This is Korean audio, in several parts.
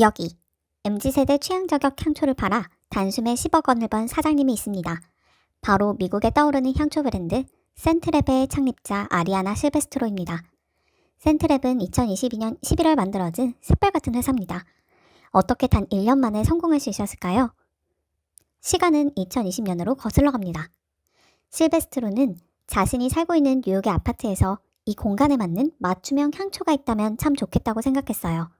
여기 MZ세대 취향 저격 향초를 팔아 단숨에 10억 원을 번 사장님이 있습니다. 바로 미국에 떠오르는 향초 브랜드 센트랩의 창립자 아리아나 실베스트로입니다. 센트랩은 2022년 11월 만들어진 샛별같은 회사입니다. 어떻게 단 1년 만에 성공할 수 있었을까요? 시간은 2020년으로 거슬러 갑니다. 실베스트로는 자신이 살고 있는 뉴욕의 아파트에서 이 공간에 맞는 맞춤형 향초가 있다면 참 좋겠다고 생각했어요.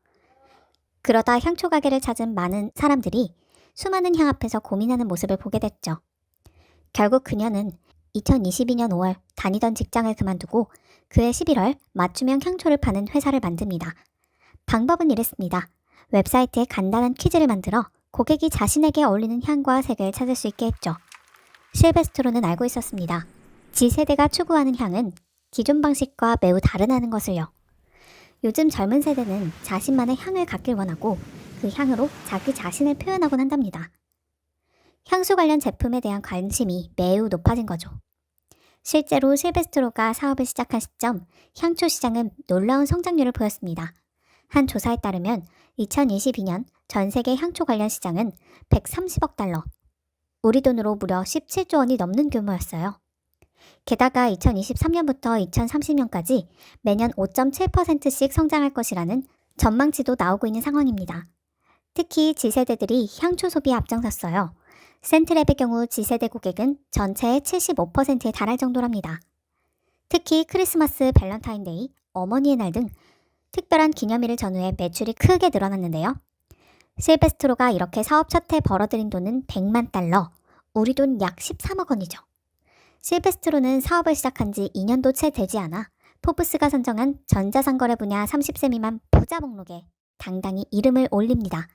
그러다 향초 가게를 찾은 많은 사람들이 수많은 향 앞에서 고민하는 모습을 보게 됐죠. 결국 그녀는 2022년 5월 다니던 직장을 그만두고 그해 11월 맞춤형 향초를 파는 회사를 만듭니다. 방법은 이랬습니다. 웹사이트에 간단한 퀴즈를 만들어 고객이 자신에게 어울리는 향과 색을 찾을 수 있게 했죠. 실베스트로는 알고 있었습니다. 지세대가 추구하는 향은 기존 방식과 매우 다르다는 것을요. 요즘 젊은 세대는 자신만의 향을 갖길 원하고 그 향으로 자기 자신을 표현하곤 한답니다. 향수 관련 제품에 대한 관심이 매우 높아진 거죠. 실제로 실베스트로가 사업을 시작한 시점 향초 시장은 놀라운 성장률을 보였습니다. 한 조사에 따르면 2022년 전 세계 향초 관련 시장은 130억 달러, 우리 돈으로 무려 17조 원이 넘는 규모였어요. 게다가 2023년부터 2030년까지 매년 5.7%씩 성장할 것이라는 전망치도 나오고 있는 상황입니다. 특히 G세대들이 향초 소비에 앞장섰어요. 센트랩의 경우 G세대 고객은 전체의 75%에 달할 정도랍니다. 특히 크리스마스, 밸런타인데이, 어머니의 날 등 특별한 기념일을 전후해 매출이 크게 늘어났는데요. 실베스트로가 이렇게 사업 첫 해 벌어들인 돈은 100만 달러, 우리 돈 약 13억 원이죠. 실베스트로는 사업을 시작한 지 2년도 채 되지 않아 포브스가 선정한 전자상거래 분야 30세 미만 부자 목록에 당당히 이름을 올립니다.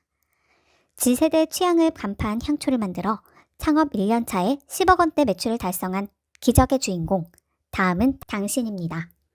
G세대 취향을 간파한 향초를 만들어 창업 1년 차에 10억 원대 매출을 달성한 기적의 주인공. 다음은 당신입니다.